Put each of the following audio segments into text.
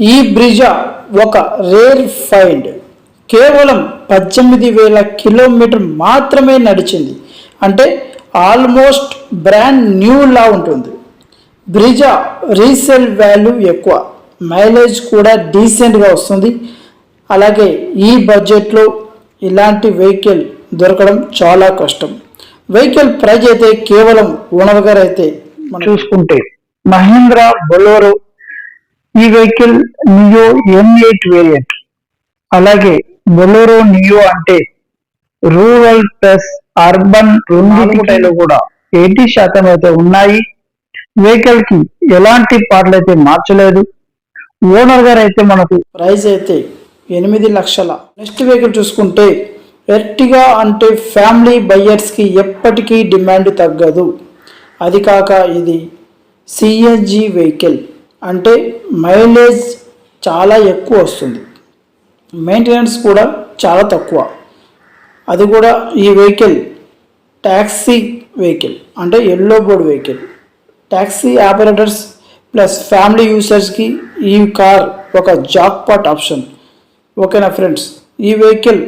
ఈ బ్రిజ ఒక rare find. కేవలం పద్దెనిమిది వేల కిలోమీటర్ మాత్రమే నడిచింది. అంటే ఆల్మోస్ట్ బ్రాండ్ న్యూలా ఉంటుంది. బ్రిజ రీసేల్ వాల్యూ ఎక్కువ. మైలేజ్ కూడా డీసెంట్గా వస్తుంది. అలాగే ఈ బడ్జెట్లో ఇలాంటి వెహికల్ దొరకడం చాలా కష్టం. వెహికల్ ప్రైజ్ అయితే కేవలం ఓనర్ గారు అయితే చూసుకుంటే మహీంద్రా బొలోరో ఈ vehicle Neo M eight variant అలాగే బొలోరో నియో అంటే రూరల్ ప్లస్ అర్బన్ రెండింటిలో కూడా. ఎయిటీ శాతం అయితే ఉన్నాయి. వెహికల్కి ఎలాంటి పాటలు అయితే మార్చలేదు. ఓనర్ గారు అయితే మనకు ప్రైస్ అయితే ఎనిమిది లక్షల. నెక్స్ట్ వెహికల్ చూసుకుంటే ఎర్టిగా అంటే ఫ్యామిలీ బయ్యర్స్కి ఎప్పటికీ డిమాండ్ తగ్గదు. అది కాక ఇది సిఎన్జి వెహికల్. అంటే మైలేజ్ చాలా ఎక్కువ వస్తుంది. మెయింటెనెన్స్ కూడా చాలా తక్కువ. అది కూడా ఈ వెహికల్ ట్యాక్సీ వెహికల్ అంటే yellow board vehicle. Taxi operators plus family యూసర్స్కి ఈ కార్ ఒక జాక్పాట్ ఆప్షన్. ఓకేనా ఫ్రెండ్స్? ఈ వెహికల్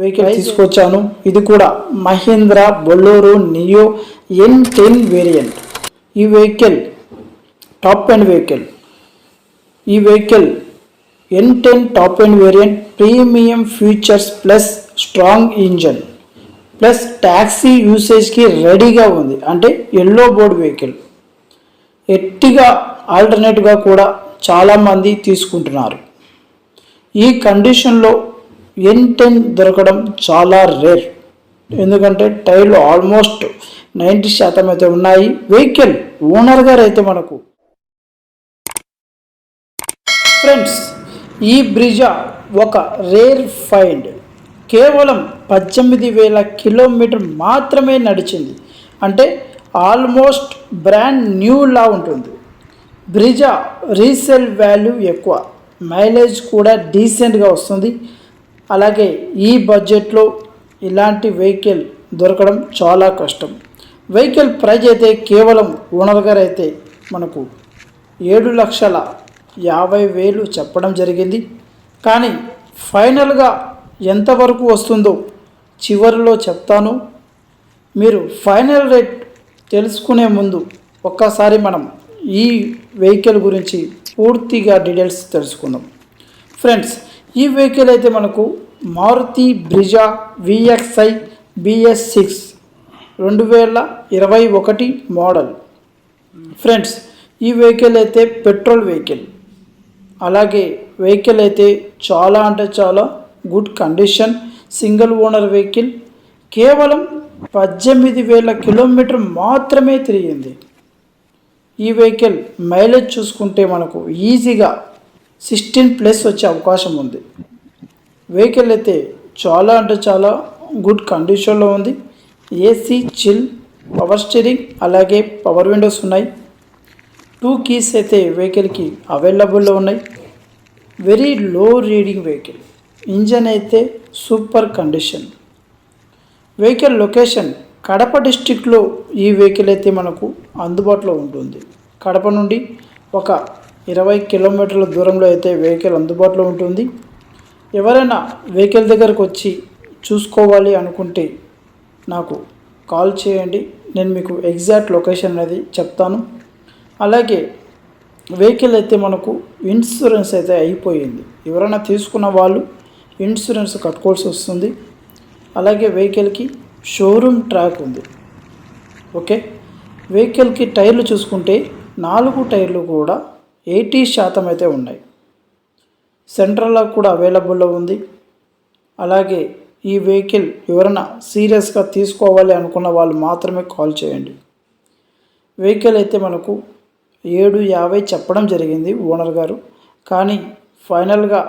వెహికల్ తీసుకొచ్చాను. ఇది కూడా Mahindra Bolero Neo N ten variant. ఈ వెహికల్ టాప్ అండ్ వెహికల్. ఈ vehicle N ten top end variant premium features plus strong engine plus taxi యూసేజ్కి రెడీగా ఉంది. అంటే ఎల్లో బోర్డ్ వెహికల్ ఎట్టిగా ఆల్టర్నేట్గా కూడా చాలామంది తీసుకుంటున్నారు. ఈ కండిషన్లో ఎన్ టెన్ దొరకడం చాలా రేర్ ఎందుకంటే టైర్లు ఆల్మోస్ట్ నైంటీ శాతం అయితే ఉన్నాయి. వెహికల్ ఓనర్ గారు అయితే మనకు ఫ్రెండ్స్ ఈ బ్రిజా ఒక రేర్ ఫైండ్. కేవలం పద్దెనిమిది వేల కిలోమీటర్ మాత్రమే నడిచింది. అంటే ఆల్మోస్ట్ బ్రాండ్ న్యూ లా ఉంటుంది. బ్రిజా రీసేల్ వాల్యూ ఎక్కువ. మైలేజ్ కూడా డీసెంట్గా వస్తుంది. అలాగే ఈ బడ్జెట్లో ఇలాంటి వెహికల్ దొరకడం చాలా కష్టం. వెహికల్ ప్రైజ్ అయితే కేవలం ఓనర్ గారు అయితే మనకు ఏడు లక్షల యాభై వేలు చెప్పడం జరిగింది. కానీ ఫైనల్గా ఎంతవరకు వస్తుందో చివరిలో చెప్తాను. మీరు ఫైనల్ రేట్ తెలుసుకునే ముందు ఒక్కసారి మనం ఈ వెహికల్ గురించి పూర్తిగా డీటెయిల్స్ తెలుసుకుందాం. ఫ్రెండ్స్ ఈ వెహికల్ అయితే మనకు Maruti Brezza VXI BS six రెండు వేల ఇరవై ఒకటి మోడల్ ఫ్రెండ్స్ ఈ వెహికల్ అయితే పెట్రోల్ వెహికల్ అలాగే వెహికల్ అయితే చాలా అంటే చాలా good condition. Single owner vehicle. కేవలం పద్దెనిమిది వేల కిలోమీటర్ మాత్రమే తిరిగింది. ఈ వెహికల్ మైలేజ్ చూసుకుంటే మనకు ఈజీగా సిక్స్టీన్ ప్లస్ వచ్చే అవకాశం ఉంది. వెహికల్ అయితే చాలా అంటే చాలా గుడ్ కండిషన్లో ఉంది. ఏసీ చిల్ పవర్ స్టీరింగ్ అలాగే పవర్ విండోస్ ఉన్నాయి. టూ కీస్ అయితే వెహికల్కి అవైలబుల్లో ఉన్నాయి. Very low reading vehicle engine అయితే super condition vehicle location Kadapa డిస్టిక్లో ఈ వెహికల్ అయితే మనకు అందుబాటులో ఉంటుంది. కడప నుండి ఒక ఇరవై కిలోమీటర్ల దూరంలో అయితే వెహికల్ అందుబాటులో ఉంటుంది. ఎవరైనా వెహికల్ దగ్గరకు వచ్చి చూసుకోవాలి అనుకుంటే నాకు కాల్ చేయండి. నేను మీకు ఎగ్జాక్ట్ లొకేషన్ అనేది చెప్తాను. అలాగే వెహికల్ అయితే మనకు ఇన్సూరెన్స్ అయితే అయిపోయింది. ఎవరైనా తీసుకున్న వాళ్ళు ఇన్సూరెన్స్ కట్టుకోవాల్సి వస్తుంది. అలాగే వెహికల్కి షోరూమ్ ట్రాక్ ఉంది. ఓకే? వెహికల్కి టైర్లు చూసుకుంటే నాలుగు టైర్లు కూడా ఎయిటీ శాతం అయితే ఉన్నాయి. సెంట్రల్లో కూడా అవైలబుల్లో ఉంది. అలాగే ఈ వెహికల్ ఎవరైనా సీరియస్గా తీసుకోవాలి అనుకున్న వాళ్ళు మాత్రమే కాల్ చేయండి. వెహికల్ అయితే మనకు ఏడు యాభై చెప్పడం జరిగింది ఓనర్ గారు. కానీ ఫైనల్గా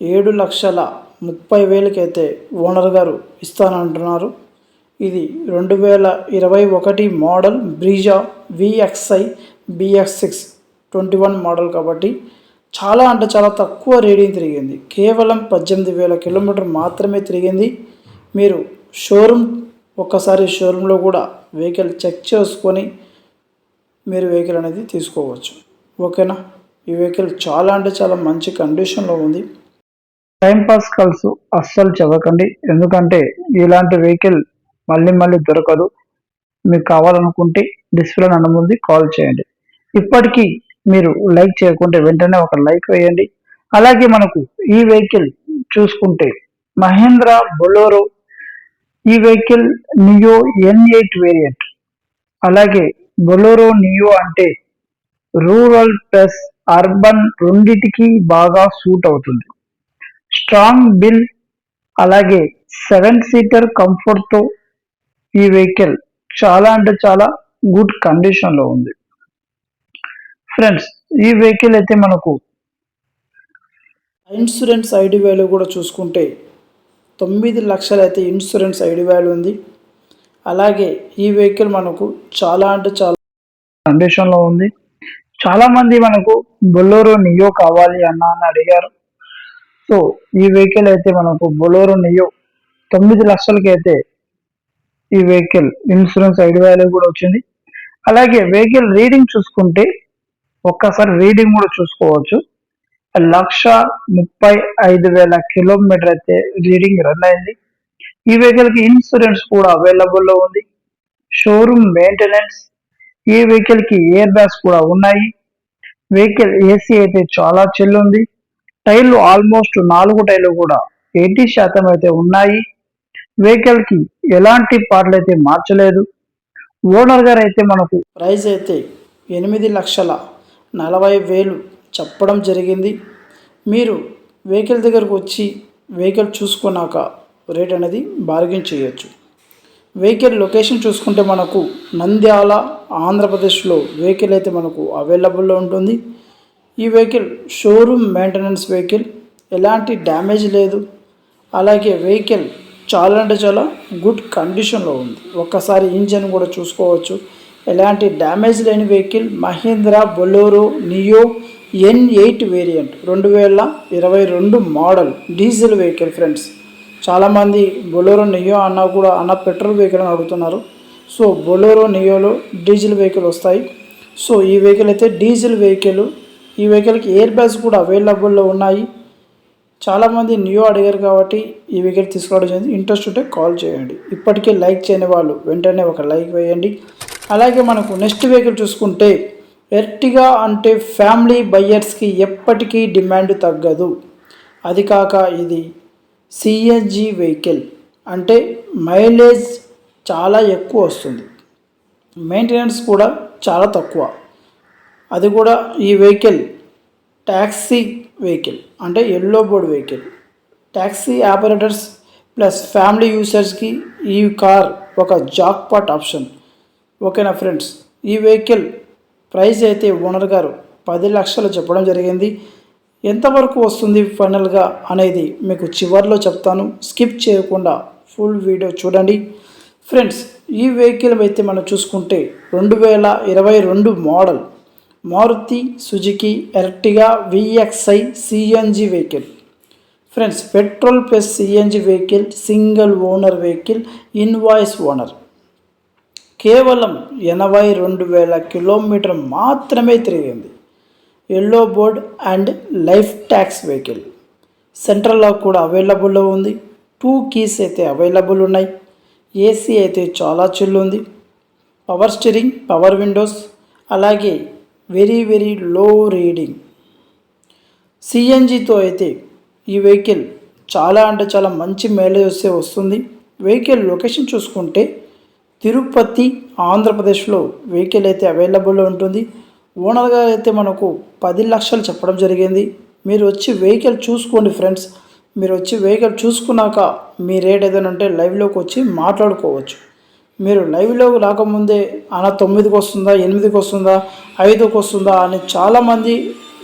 ఏడు లక్షల ముప్పై వేలకైతే ఓనర్ గారు ఇస్తానంటున్నారు. ఇది రెండు వేల ఇరవై ఒకటి model Brezza VXI BX six twenty one model కాబట్టి చాలా అంటే చాలా తక్కువ రీడింగ్ తిరిగింది. కేవలం పద్దెనిమిది వేల కిలోమీటర్ మాత్రమే తిరిగింది. మీరు షోరూమ్ ఒక్కసారి షోరూంలో కూడా వెహికల్ చెక్ చేసుకొని మీరు వెహికల్ అనేది తీసుకోవచ్చు. ఓకేనా? ఈ వెహికల్ చాలా అంటే చాలా మంచి కండిషన్లో ఉంది. టైం పాస్ కాల్స్ అస్సలు చదవకండి. ఎందుకంటే ఇలాంటి వెహికల్ మళ్ళీ మళ్ళీ దొరకదు. మీకు కావాలనుకుంటే డిస్ప్లే నన్ను కాల్ చేయండి. ఇప్పటికీ మీరు లైక్ చేయకుంటే వెంటనే ఒక లైక్ వేయండి. అలాగే మనకు ఈ వెహికల్ చూసుకుంటే మహేంద్ర బొలోరో ఈ vehicle Neo N eight variant. అలాగే బొలోరో నియో అంటే రూరల్ ప్లస్ అర్బన్ రెండిటికి బాగా సూట్ అవుతుంది. స్ట్రాంగ్ బిల్ అలాగే సెవెన్ సీటర్ కంఫర్ట్తో ఈ వెహికల్ చాలా అంటే చాలా గుడ్ కండిషన్లో ఉంది. ఫ్రెండ్స్ ఈ వెహికల్ అయితే మనకు ఇన్సూరెన్స్ ఐడి వాల్యూ కూడా చూసుకుంటే తొమ్మిది లక్షలు అయితే ఇన్సూరెన్స్ ఐడి వాల్యూ ఉంది. అలాగే ఈ వెహికల్ మనకు చాలా అంటే చాలా కండిషన్లో ఉంది. చాలా మంది మనకు బొలోరో నియో కావాలి అన్న అని అడిగారు. సో ఈ వెహికల్ అయితే మనకు బొలోరో నియో తొమ్మిది లక్షలకి అయితే ఈ వెహికల్ ఇన్సూరెన్స్ ఐదు వాల్యూ కూడా వచ్చింది. అలాగే వెహికల్ రీడింగ్ చూసుకుంటే ఒక్కసారి రీడింగ్ కూడా చూసుకోవచ్చు. లక్ష ముప్పై ఐదు వేల కిలోమీటర్ అయితే రీడింగ్ రన్ అయింది. ఈ వెహికల్కి ఇన్సూరెన్స్ కూడా అవైలబుల్లో ఉంది. షోరూమ్ మెయింటెనెన్స్ ఈ వెహికల్కి ఎయిర్ బ్యాగ్స్ కూడా ఉన్నాయి. వెహికల్ ఏసీ అయితే చాలా చెల్లుంది టైర్లు ఆల్మోస్ట్ నాలుగు టైర్లు కూడా ఎయిటీ శాతం అయితే ఉన్నాయి. వెహికల్కి ఎలాంటి పార్ట్లు అయితే మార్చలేదు. ఓనర్ గారు అయితే మనకు ప్రైస్ అయితే ఎనిమిది లక్షల నలభై వేలు చెప్పడం జరిగింది. మీరు వెహికల్ దగ్గరకు వచ్చి వెహికల్ చూసుకున్నాక రేట్ అనేది బార్గెన్ చేయొచ్చు. వెహికల్ లొకేషన్ చూసుకుంటే మనకు నంద్యాల ఆంధ్రప్రదేశ్లో వెహికల్ అయితే మనకు అవైలబుల్లో ఉంటుంది. ఈ వెహికల్ షోరూమ్ మెయింటెనెన్స్ వెహికల్ ఎలాంటి డ్యామేజ్ లేదు. అలాగే వెహికల్ చాలా అంటే చాలా గుడ్ కండిషన్లో ఉంది. ఒక్కసారి ఇంజన్ కూడా చూసుకోవచ్చు. ఎలాంటి డ్యామేజ్ లేని vehicle Mahindra Bolero Neo N eight variant రెండు వేల ఇరవై రెండు మోడల్ డీజిల్ వెహికల్ ఫ్రెండ్స్. చాలామంది బొలోరో నియో అన్న కూడా అన్న పెట్రోల్ వెహికల్ అని అడుగుతున్నారు. సో బొలోరో నియోలో డీజిల్ వెహికల్ వస్తాయి. సో ఈ వెహికల్ అయితే డీజిల్ వెహికల్. ఈ వెహికల్కి ఎయిర్ బ్యాగ్స్ కూడా అవైలబుల్లో ఉన్నాయి. చాలామంది న్యూ అడిగారు కాబట్టి ఈ వెహికల్ తీసుకోవడం జరిగింది. ఇంట్రెస్ట్ ఉంటే కాల్ చేయండి. ఇప్పటికే లైక్ చేయని వాళ్ళు వెంటనే ఒక లైక్ వేయండి. అలాగే మనకు నెక్స్ట్ వెహికల్ చూసుకుంటే ఎర్టిగా అంటే ఫ్యామిలీ బయ్యర్స్కి ఎప్పటికీ డిమాండ్ తగ్గదు. అది కాక ఇది సిఎస్జి వెహికల్ అంటే మైలేజ్ చాలా ఎక్కువ వస్తుంది. మెయింటెనెన్స్ కూడా చాలా తక్కువ. అది కూడా ఈ వెహికల్ ట్యాక్సీ వెహికల్ అంటే yellow board vehicle taxi operators plus family యూసర్స్కి ఈ కార్ ఒక జాక్పాట్ ఆప్షన్ ఓకేనా ఫ్రెండ్స్ ఈ వెహికల్ ప్రైస్ అయితే ఓనర్ గారు పది లక్షలు చెప్పడం జరిగింది. ఎంతవరకు వస్తుంది ఫైనల్గా అనేది మీకు చివరిలో చెప్తాను. స్కిప్ చేయకుండా ఫుల్ వీడియో చూడండి. ఫ్రెండ్స్ ఈ వెహికల్ అయితే మనం చూసుకుంటే రెండు వేల ఇరవై రెండు model Maruti Suzuki Ertiga VXI CNG vehicle. Friends petrol plus CNG vehicle single owner vehicle invoice owner. కేవలం ఎనభై రెండు వేల కిలోమీటర్ మాత్రమే తిరిగింది. Yellow board and life tax vehicle సెంట్రల్లో కూడా అవైలబుల్లో ఉంది. టూ కీస్ అయితే అవైలబుల్ ఉన్నాయి. ఏసీ అయితే చాలా చిల్లు ఉంది. పవర్ స్టీరింగ్ పవర్ విండోస్ అలాగే వెరీ వెరీ లో రీడింగ్ సిఎన్జితో అయితే ఈ వెహికల్ చాలా అంటే చాలా మంచి మైలేజ్ వస్తే వస్తుంది. వెహికల్ లొకేషన్ చూసుకుంటే తిరుపతి ఆంధ్రప్రదేశ్లో వెహికల్ అయితే అవైలబుల్లో ఉంటుంది. ఓనర్గా అయితే మనకు పది లక్షలు చెప్పడం జరిగింది. మీరు వచ్చి వెహికల్ చూసుకోండి ఫ్రెండ్స్. మీరు వచ్చి వెహికల్ చూసుకున్నాక మీ రేట్ ఏదైనా ఉంటే లైవ్లోకి వచ్చి మాట్లాడుకోవచ్చు. మీరు లైవ్లోకి రాకముందే అన్న తొమ్మిదికి వస్తుందా ఎనిమిదికి వస్తుందా ఐదుకి వస్తుందా అని చాలామంది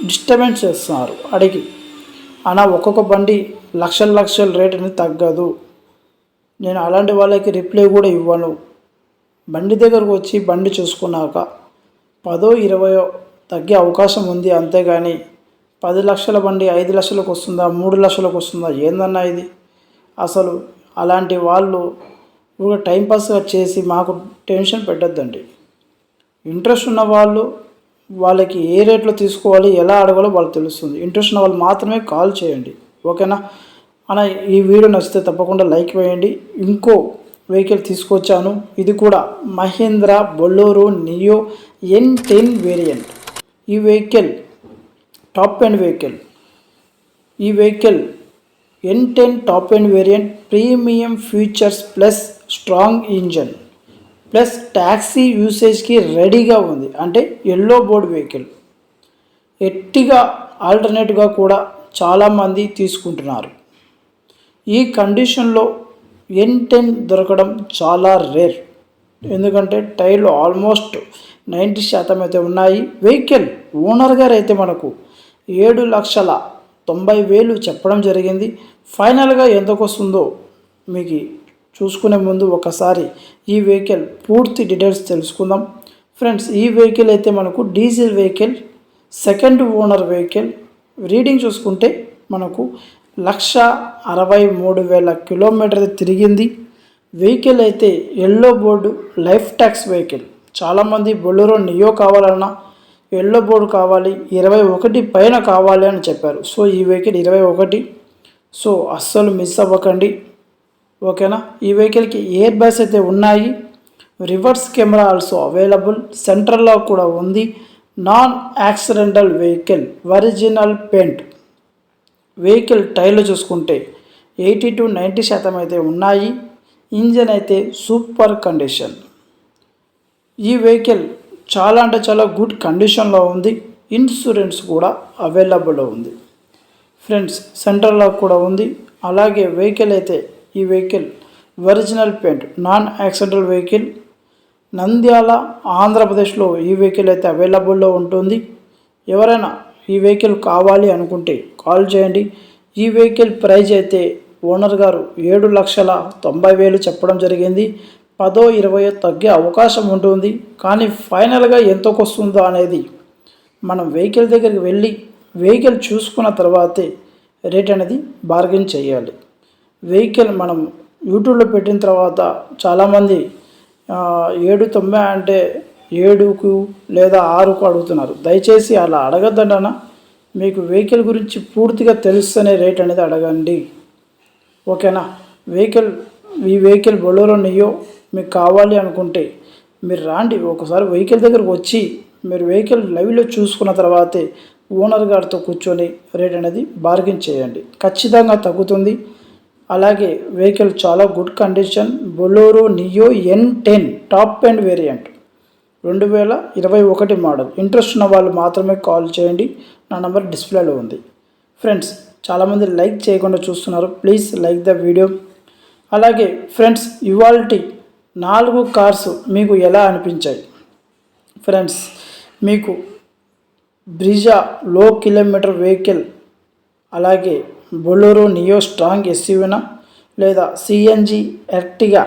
డిస్టర్బెన్స్ చేస్తున్నారు. అడిగి అన్న ఒక్కొక్క బండి లక్షల లక్షల రేట్ అనేది తగ్గదు. నేను అలాంటి వాళ్ళకి రిప్లై కూడా ఇవ్వను. బండి దగ్గరకు వచ్చి బండి చూసుకున్నాక పదో ఇరవయో తగ్గే అవకాశం ఉంది అంతేగాని పది లక్షల బండి ఐదు లక్షలకు వస్తుందా మూడు లక్షలకు వస్తుందా? ఏందన్నా ఇది? అసలు అలాంటి వాళ్ళు ఒక టైంపాస్గా చేసి మాకు టెన్షన్ పెట్టద్దండి. ఇంట్రెస్ట్ ఉన్న వాళ్ళు వాళ్ళకి ఏ రేట్లో తీసుకోవాలి ఎలా అడగాలో వాళ్ళకి తెలుస్తుంది. ఇంట్రెస్ట్ ఉన్న వాళ్ళు మాత్రమే కాల్ చేయండి. ఓకేనా? అన్న ఈ వీడియో నచ్చితే తప్పకుండా లైక్ వేయండి. ఇంకో వెహికల్ తీసుకొచ్చాను. ఇది కూడా Mahindra Bolero Neo N ten variant ఈ వెహికల్ టాప్ ఎండ్ వెహికల్ ఈ vehicle N ten top end variant premium features plus strong engine plus taxi యూసేజ్కి రెడీగా ఉంది. అంటే ఎల్లో బోర్డ్ వెహికల్ ఎట్టిగా ఆల్టర్నేట్గా కూడా చాలామంది తీసుకుంటున్నారు. ఈ కండిషన్లో ఎన్ టెన్ దొరకడం చాలా రేర్ ఎందుకంటే టైర్లు ఆల్మోస్ట్ నైంటీ శాతం అయితే ఉన్నాయి. వెహికల్ ఓనర్ గారు అయితే మనకు ఏడు లక్షల తొంభై వేలు చెప్పడం జరిగింది. ఫైనల్గా ఎంతకు వస్తుందో మీకు చూసుకునే ముందు ఒకసారి ఈ వెహికల్ పూర్తి డీటెయిల్స్ తెలుసుకుందాం. ఫ్రెండ్స్ ఈ వెహికల్ అయితే మనకు diesel vehicle second owner vehicle. Reading చూసుకుంటే మనకు లక్ష అరవై మూడు వేల కిలోమీటర్ తిరిగింది. వెహికల్ అయితే yellow board life tax vehicle చాలామంది బొలెరో నియో కావాలన్నా ఎల్లో బోర్డు కావాలి ఇరవై ఒకటి పైన కావాలి అని చెప్పారు. సో ఈ వెహికల్ ఇరవై ఒకటి. సో అస్సలు మిస్ అవ్వకండి. ఓకేనా? ఈ వెహికల్కి ఎయిర్ బ్యాగ్స్ అయితే ఉన్నాయి. రివర్స్ కెమెరా ఆల్సో అవైలబుల్ సెంట్రల్లో కూడా ఉంది. Non accidental vehicle original paint vehicle టైర్లు చూసుకుంటే ఎయిటీ టు నైంటీ శాతం అయితే ఉన్నాయి. ఇంజన్ అయితే సూపర్ కండిషన్. ఈ వెహికల్ చాలా అంటే చాలా గుడ్ కండిషన్లో ఉంది. ఇన్సూరెన్స్ కూడా అవైలబుల్లో ఉంది. ఫ్రెండ్స్ సెంటర్లో కూడా ఉంది. అలాగే వెహికల్ అయితే ఈ vehicle original paint non accidental vehicle. Nandyal ఆంధ్రప్రదేశ్లో ఈ వెహికల్ అయితే అవైలబుల్లో ఉంటుంది. ఎవరైనా ఈ వెహికల్ కావాలి అనుకుంటే కాల్ చేయండి. ఈ వెహికల్ ప్రైజ్ అయితే ఓనర్ గారు ఏడు లక్షల తొంభై వేలు చెప్పడం జరిగింది. పదో ఇరవయో తగ్గే అవకాశం ఉంటుంది. కానీ ఫైనల్గా ఎంతకు వస్తుందో అనేది మనం వెహికల్ దగ్గరికి వెళ్ళి వెహికల్ చూసుకున్న తర్వాతే రేట్ అనేది బార్గెన్ చేయాలి. వెహికల్ మనం యూట్యూబ్లో పెట్టిన తర్వాత చాలామంది ఏడు తొంభై అంటే ఏడుకు లేదా ఆరుకు అడుగుతున్నారు. దయచేసి అలా అడగద్దన్న మీకు వెహికల్ గురించి పూర్తిగా తెలుస్తేనే రేట్ అనేది అడగండి. ఓకేనా? వెహికల్ ఈ వెహికల్ బొలోరో నియో మీకు కావాలి అనుకుంటే మీరు రాండి. ఒకసారి వెహికల్ దగ్గరకు వచ్చి మీరు వెహికల్ లైవ్లో చూసుకున్న తర్వాతే ఓనర్ గారితో కూర్చొని రేట్ అనేది బార్గెన్ చేయండి. ఖచ్చితంగా తగ్గుతుంది. అలాగే వెహికల్ చాలా good condition. Bolero Neo N ten top end variant. రెండు వేల ఇరవై ఒకటి మోడల్ ఇంట్రెస్ట్ ఉన్న వాళ్ళు మాత్రమే కాల్ చేయండి నా నెంబర్ డిస్ప్లేలో ఉంది ఫ్రెండ్స్ చాలామంది లైక్ చేయకుండా చూస్తున్నారు. Please like the video. అలాగే ఫ్రెండ్స్ ఇవాల్టి నాలుగు కార్స్ మీకు ఎలా అనిపించాయి? ఫ్రెండ్స్ మీకు బ్రిజా లో కిలోమీటర్ వెహికల్ అలాగే బొలూరు నియో స్ట్రాంగ్ ఎస్యూవినా లేదా సిఎన్జి ఎర్టిగా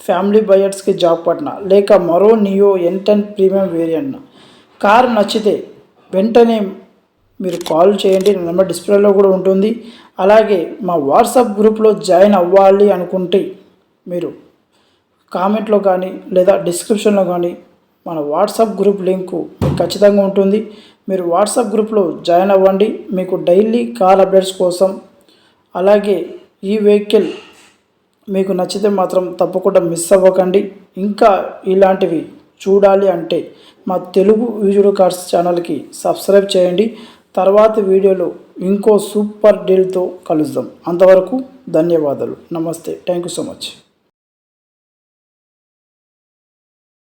ఫ్యామిలీ బయర్స్కి జాబ్ పట్టిన లేక మరో Neo N ten premium variant car నచ్చితే వెంటనే మీరు కాల్ చేయండి నా నెంబర్ డిస్ప్లేలో కూడా ఉంటుంది. అలాగే మా వాట్సాప్ గ్రూప్లో జాయిన్ అవ్వాలి అనుకుంటే మీరు కామెంట్లో కానీ లేదా డిస్క్రిప్షన్లో కానీ మన వాట్సాప్ గ్రూప్ లింకు మీకు ఖచ్చితంగా ఉంటుంది. మీరు వాట్సాప్ గ్రూప్లో జాయిన్ అవ్వండి. మీకు డైలీ కార్ అప్డేట్స్ కోసం అలాగే ఈ వెహికల్ మీకు నచ్చితే మాత్రం తప్పకుండా మిస్ అవ్వకండి. ఇంకా ఇలాంటివి చూడాలి అంటే మా తెలుగు వీడియో కార్డ్స్ ఛానల్కి సబ్స్క్రైబ్ చేయండి. తర్వాత వీడియోలో ఇంకో సూపర్ డీల్తో కలుద్దాం. అంతవరకు ధన్యవాదాలు. Namaste. Thank you so much.